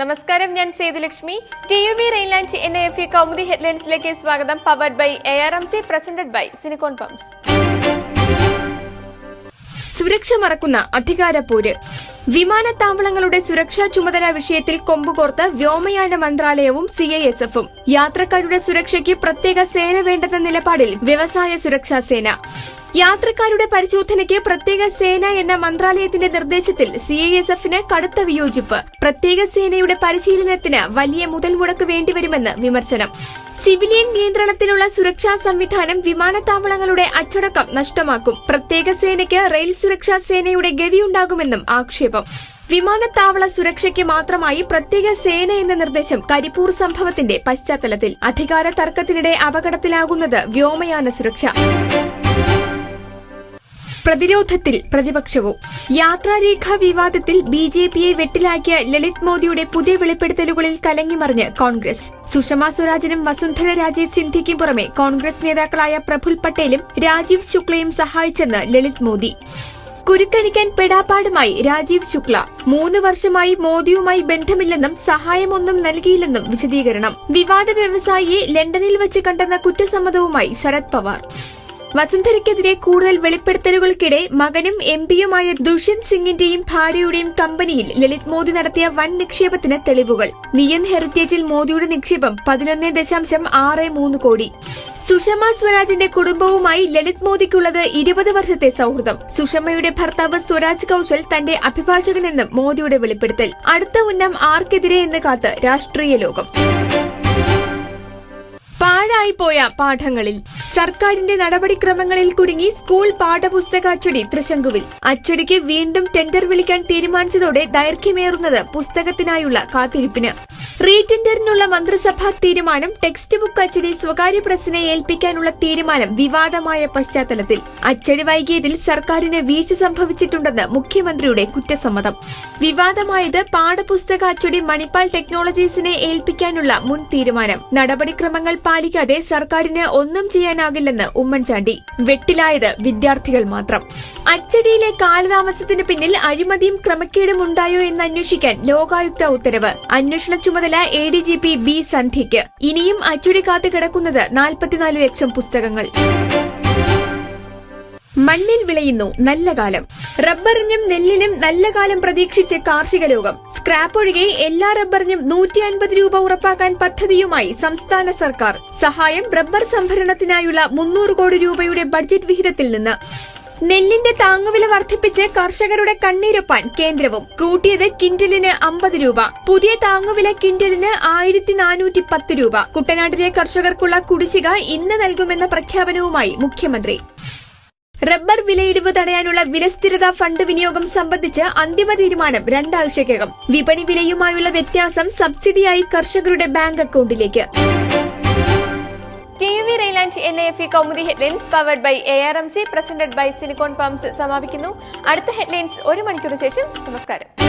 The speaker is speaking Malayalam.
നമസ്കാരം ഞാൻ Sethulakshmi. T U V Rainland N F Kaumudi ഹെഡ്ലൈൻസിലേക്ക് സ്വാഗതം. Powered by A R M C presented by Sinicon pumps സുരക്ഷ മറക്കുന്ന അധികാര പോര് വിമാനത്താവളങ്ങളുടെ സുരക്ഷാ ചുമതല വിഷയത്തിൽ കൊമ്പുകോർത്ത് വ്യോമയാന മന്ത്രാലയവും സി ഐ എസ് എഫും. യാത്രക്കാരുടെ സുരക്ഷയ്ക്ക് പ്രത്യേക സേന വേണ്ടെന്ന നിലപാടിൽ വ്യവസായ സുരക്ഷാ സേന. യാത്രക്കാരുടെ പരിശോധനയ്ക്ക് പ്രത്യേക സേന എന്ന മന്ത്രാലയത്തിന്റെ നിർദ്ദേശത്തിൽ സി ഐ എസ് എഫിന് കടുത്ത വിയോജിപ്പ്. പ്രത്യേക സേനയുടെ പരിശീലനത്തിന് വലിയ മുതൽ മുടക്ക് വേണ്ടിവരുമെന്ന് വിമർശനം. സിവിലിയൻ നിയന്ത്രണത്തിലുള്ള സുരക്ഷാ സംവിധാനം വിമാനത്താവളങ്ങളുടെ അച്ചടക്കം നഷ്ടമാക്കും. പ്രത്യേക സേനയ്ക്ക് റെയിൽ സുരക്ഷാ സേനയുടെ ഗതിയുണ്ടാകുമെന്നും ആക്ഷേപം. വിമാനത്താവള സുരക്ഷയ്ക്ക് മാത്രമായി പ്രത്യേക സേന എന്ന നിർദ്ദേശം കരിപ്പൂർ സംഭവത്തിന്റെ പശ്ചാത്തലത്തിൽ. അധികാര തർക്കത്തിനിടെ അപകടത്തിലാകുന്നത് വ്യോമയാന സുരക്ഷ. പ്രതിരോധത്തിൽ പ്രതിപക്ഷവും. യാത്രാരേഖ വിവാദത്തിൽ ബി ജെ പിയെ വെട്ടിലാക്കിയ ലളിത് മോദിയുടെ പുതിയ വെളിപ്പെടുത്തലുകളിൽ കലങ്ങിമറിഞ്ഞ് കോൺഗ്രസ്. സുഷമ സ്വരാജിനും വസുന്ധര രാജെ സിന്ധ്യയ്ക്കും പുറമെ കോൺഗ്രസ് നേതാക്കളായ പ്രഫുൽ പട്ടേലും രാജീവ് ശുക്ലയും സഹായിച്ചെന്ന് ലളിത് മോദി. കുരുക്കണിക്കാൻ പെടാപ്പാടുമായി രാജീവ് ശുക്ല. മൂന്ന് വർഷമായി മോദിയുമായി ബന്ധമില്ലെന്നും സഹായമൊന്നും നൽകിയില്ലെന്നും വിശദീകരണം. വിവാദ വ്യവസായിയെ ലണ്ടനിൽ വെച്ച് കണ്ടെന്ന കുറ്റസമ്മതവുമായി ശരത് പവാർ. വസുന്ധരയ്ക്കെതിരെ കൂടുതൽ വെളിപ്പെടുത്തലുകൾക്കിടെ മകനും എം പിയുമായ ദുഷ്യന്ത് സിംഗിന്റെയും ഭാര്യയുടെയും കമ്പനിയിൽ ലളിത് മോദി നടത്തിയ വൻ നിക്ഷേപത്തിന് തെളിവുകൾ. നിയൻ ഹെറിറ്റേജിൽ മോദിയുടെ നിക്ഷേപം പതിനൊന്ന് ദശാംശം ആറ് മൂന്ന് കോടി. സുഷമ സ്വരാജിന്റെ കുടുംബവുമായി ലളിത് മോദിക്കുള്ളത് ഇരുപത് വർഷത്തെ സൗഹൃദം. സുഷമയുടെ ഭർത്താവ് സ്വരാജ് കൌശൽ തന്റെ അഭിഭാഷകനെന്നും മോദിയുടെ വെളിപ്പെടുത്തൽ. അടുത്ത ഉന്നം ആർക്കെതിരെ എന്ന് കാത്ത് രാഷ്ട്രീയ ലോകം. പാഴായിപ്പോയ പാഠങ്ങളിൽ. സർക്കാരിന്റെ നടപടിക്രമങ്ങളിൽ കുരുങ്ങി സ്കൂൾ പാഠപുസ്തക അച്ചടി തൃശങ്കുവിൽ. അച്ചടിക്ക് വീണ്ടും ടെൻഡർ വിളിക്കാൻ തീരുമാനിച്ചതോടെ ദൈർഘ്യമേറുന്നത് പുസ്തകത്തിനായുള്ള കാത്തിരിപ്പിന്. റീടെൻഡറിനുള്ള മന്ത്രിസഭാ തീരുമാനം ടെക്സ്റ്റ് ബുക്ക് അച്ചടി സ്വകാര്യ പ്രസിനെ ഏൽപ്പിക്കാനുള്ള തീരുമാനം വിവാദമായ പശ്ചാത്തലത്തിൽ. അച്ചടി വൈകിയതിൽ സർക്കാരിന് വീഴ്ച സംഭവിച്ചിട്ടുണ്ടെന്ന് മുഖ്യമന്ത്രിയുടെ കുറ്റസമ്മതം. വിവാദമായത് പാഠപുസ്തക അച്ചടി മണിപ്പാൽ ടെക്നോളജീസിനെ ഏൽപ്പിക്കാനുള്ള മുൻ തീരുമാനം. നടപടിക്രമങ്ങൾ പാലിക്കാതെ സർക്കാരിന് ഒന്നും ചെയ്യാനാകില്ലെന്ന് ഉമ്മൻചാണ്ടി. വെട്ടിലായത് വിദ്യാർത്ഥികൾ മാത്രം. അച്ചടിയിലെ കാലതാമസത്തിന് പിന്നിൽ അഴിമതിയും ക്രമക്കേടും ഉണ്ടായോ എന്ന് അന്വേഷിക്കാൻ ലോകായുക്ത ഉത്തരവ്. അന്വേഷണ ചുമതല A D G P B സന്ധ്യയ്ക്ക്. ഇനിയും അച്ചടി കാത്തു കിടക്കുന്നത് നാൽപ്പത്തിനാല് ലക്ഷം പുസ്തകങ്ങൾ. മണ്ണിൽ വിളയുന്നു നല്ല കാലം. റബ്ബറിനും നെല്ലിനും നല്ല കാലം പ്രതീക്ഷിച്ച് കാർഷിക ലോകം. സ്ക്രാപ്പ് ഒഴികെ എല്ലാ റബ്ബറിനും നൂറ്റി അൻപത് രൂപ ഉറപ്പാക്കാൻ പദ്ധതിയുമായി സംസ്ഥാന സർക്കാർ. സഹായം റബ്ബർ സംഭരണത്തിനായുള്ള മുന്നൂറ് കോടി രൂപയുടെ ബഡ്ജറ്റ് വിഹിതത്തിൽ നിന്ന്. നെല്ലിന്റെ താങ്ങുവില വർദ്ധിപ്പിച്ച് കർഷകരുടെ കണ്ണീരൊപ്പാൻ കേന്ദ്രവും. കൂട്ടിയത് കിൻഡലിന് അമ്പത് രൂപ. പുതിയ താങ്ങുവില കിൻഡലിന് ആയിരത്തി നാനൂറ്റി പത്ത് രൂപ. കുട്ടനാട്ടിലെ കർഷകർക്കുള്ള കുടിശ്ശിക ഇന്ന് നൽകുമെന്ന പ്രഖ്യാപനവുമായി മുഖ്യമന്ത്രി. റബ്ബർ വിലയിടിവ് തടയാനുള്ള വിലസ്ഥിരത ഫണ്ട് വിനിയോഗം സംബന്ധിച്ച് അന്തിമ തീരുമാനം രണ്ടാഴ്ചയ്ക്കകം. വിപണി വിലയുമായുള്ള വ്യത്യാസം സബ്സിഡിയായി കർഷകരുടെ ബാങ്ക് അക്കൗണ്ടിലേക്ക്. T headlines powered by A R M C presented by Sinicon pumps സമാപിക്കുന്നു. അടുത്ത ഹെഡ്ലൈൻസ് ഒരു മണിക്കൂർ ശേഷം. നമസ്കാരം.